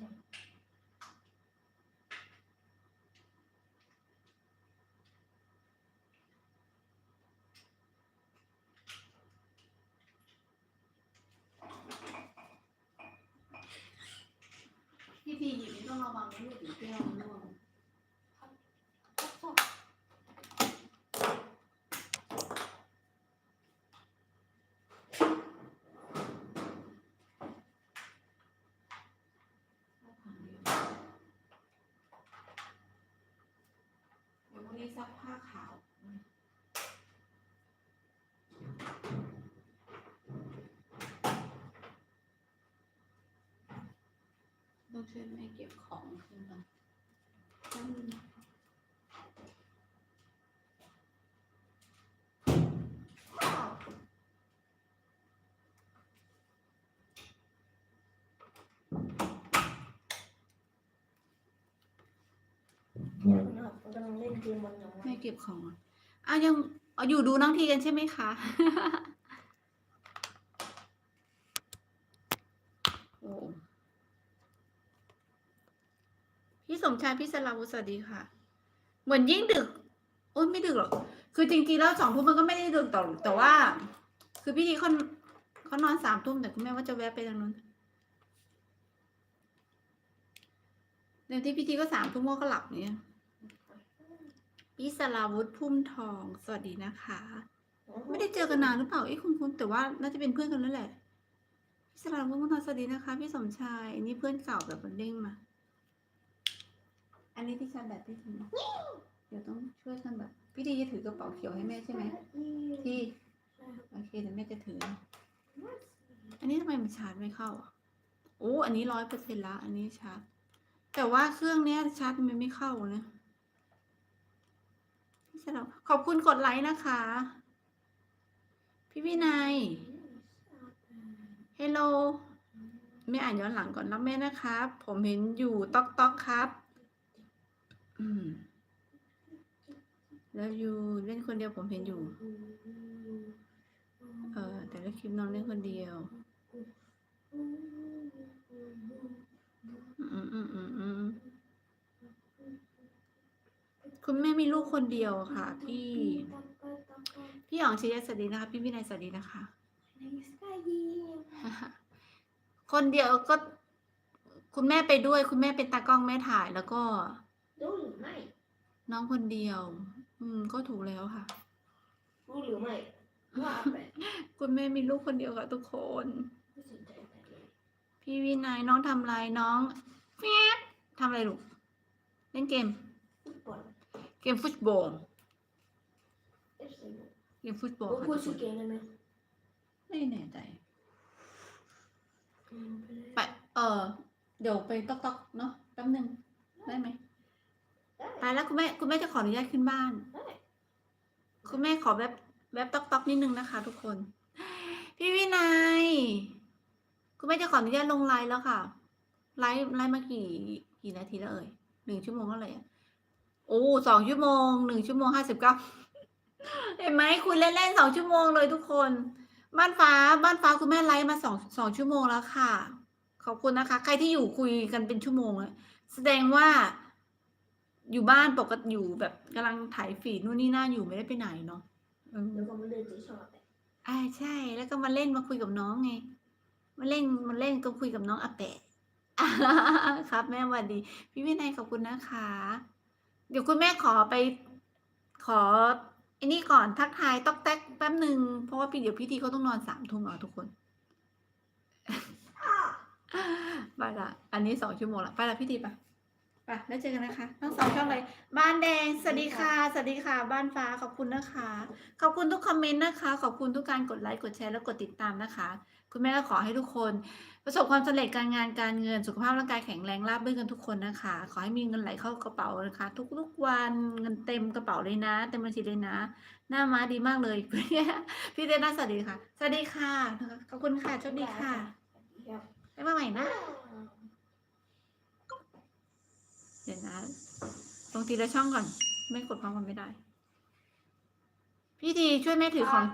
จังพี่ทีหยิบนี่ต้องระวังนะลูกเดี๋ยวแก้วมันร่วง เดี๋ยววันนี้ซัก ผ้าขาวต้องช่วยแม่เก็บของขึ้นมาอืมผม กำลังเล่นเกมบนหนังแม่เก็บของอะอะยังเอาอยู่ดูน้องทีกันใช่ไหมคะ โอ้พี่สมชายพี่สลาวุสวัสดีค่ะ เหมือนยิ่งดึก โอ้ยไม่ดึกหรอก คือจริงๆแล้วสองทุ่มมันก็ไม่ได้ดึกต่อแต่ว่า คือพี่ทีเขาเขานอนสามทุ่มแต่คุณแม่ว่าจะแวะไปทางนู้นเดี๋ยวที่พี่ทีก็สามทุ่มก็หลับเนี่ย พี่สลาวุธพุ่มทอง สวัสดีนะคะ ไม่ได้เจอกันนานหรือเปล่าเอ้คุณคุณแต่ว่าน่าจะเป็นเพื่อนกันแล้วแหละพี่สลาวุธพุ่มทองสวัสดีนะคะ พี่สมชายอันนี้เพื่อนเก่าแบบมันเด้งมา อันนี้ที่ชาร์จแบตพี่ทีนะเดี๋ยวต้องช่วยกันแบบพี่ทีจะถือกระเป๋าเขียวให้แม่ใช่ไหมที่โอเคเดี๋ยวแม่จะถือ อันนี้ทำไมมันชาร์จไม่เข้าอะโอ้อันนี้ร้อยเปอร์เซ็นต์ละ อันนี้ชาร์จแต่ว่าเครื่องเนี้ยชาร์จมันไม่เข้านะ พี่สลับขอบคุณกดไลค์นะคะ พี่วินัยเฮลโลไม่อ่านย้อนหลังก่อนนะแม่นะครับ ผมเห็นอยู่ต๊อกต๊อกครับ อืม แล้วอยู่เล่นคนเดียวผมเห็นอยู่ เออแต่ละคลิปน้องเล่นคนเดียว อืมอืมอืมอืม คุณแม่มีลูกคนเดียวค่ะ พี่ พี่หยองชียสวัสดีนะคะ พี่วินัยสวัสดีนะคะ คนเดียวก็ คุณแม่ไปด้วย คุณแม่เป็นตากล้องแม่ถ่ายแล้วก็รู้หรือไม่ น้องคนเดียว อืม ก็ถูกแล้วค่ะ รู้หรือไม่ว่าไปคุณแม่มีลูกคนเดียวค่ะทุกคนไม่สนใจอะไรเลยพี่วินัยน้องทำอะไรน้องแป๊บทำอะไรลูกเล่นเกมฟุตบอล เกมฟุตบอลเอฟซีเกมฟุตบอลผมค่ะพูดทุกคชื่อนเกมได้ไหมไม่แน่ใจอืมไปเลยไปเออเดี๋ยวไปต๊อกต๊อกเนาะแป๊บหนึ่งได้ไหมได้ไปแล้วคุณแม่คุณแม่จะขออนุญาตขึ้นบ้านได้คุณแม่ขอแบบแบบต๊อกต๊อกนิดนึงนะคะ ทุกคน พี่วินัย คุณแม่จะขออนุญาตลงไลน์แล้วค่ะ ไลฟ์ไลฟ์มากี่กี่นาทีแล้วเอ่ยหนึ่งชั่วโมงเท่าไหร่อะ โอ้สองชั่วโมงหนึ่งชั่วโมงห้าสิบเก้าเห็นไหมคุณเล่นๆสองชั่วโมงเลยทุกคน บ้านฟ้าบ้านฟ้าคุณแม่ไลฟ์มาสองสองชั่วโมงแล้วค่ะ ขอบคุณนะคะ ใครที่อยู่คุยกันเป็นชั่วโมงแล้วแสดงว่า อยู่บ้านปกติอยู่แบบกำลังถ่ายฟีดนู่นนี่นั่นอยู่ไม่ได้ไปไหนเนาะเออแล้วก็มาเล่นที่ชอบแต่อ่าใช่ แล้วก็มาเล่นมาคุยกับน้องไงมาเล่นมาเล่นก็คุยกับน้องอาแปะครับ แม่หวัดดี พี่วินัยขอบคุณนะคะ เดี๋ยวคุณแม่ขอไปขอไอ้นี่ก่อนทักทายต๊อกแต๊กแป๊บหนึ่งเพราะว่าพี่เดี๋ยวพี่ทีเขาต้องนอนสามทุ่มแล้วทุกคนไปละอันนี้สองชั่วโมงละไปละพี่ทีไป ไปแล้วเจอกันนะคะ ทั้งสองช่องเลย บ้านแดง สวัสดีค่ะ สวัสดีค่ะ บ้านฟ้า ขอบคุณนะคะ ขอบคุณทุกคอมเมนต์นะคะ ขอบคุณทุกการกดไลค์ กดแชร์ และกดติดตามนะคะ คุณแม่ก็ขอให้ทุกคน ประสบความสำเร็จการงาน การเงิน สุขภาพร่างกายแข็งแรง ราบรื่นกันทุกคนนะคะ ขอให้มีเงินไหลเข้ากระเป๋านะคะ ทุกๆวัน เงินเต็มกระเป๋าเลยนะ เต็มบัญชีเลยนะ หน้าม้าดีมากเลย พี่เดน่าสวัสดีค่ะ สวัสดีค่ะ ขอบคุณค่ะ โชคดีค่ะครับไว้มาใหม่นะ เดี๋ยวนะลงทีละช่องก่อน ไม่กดพร้อมกันไม่ได้ พี่ดีช่วยแม่ถือของ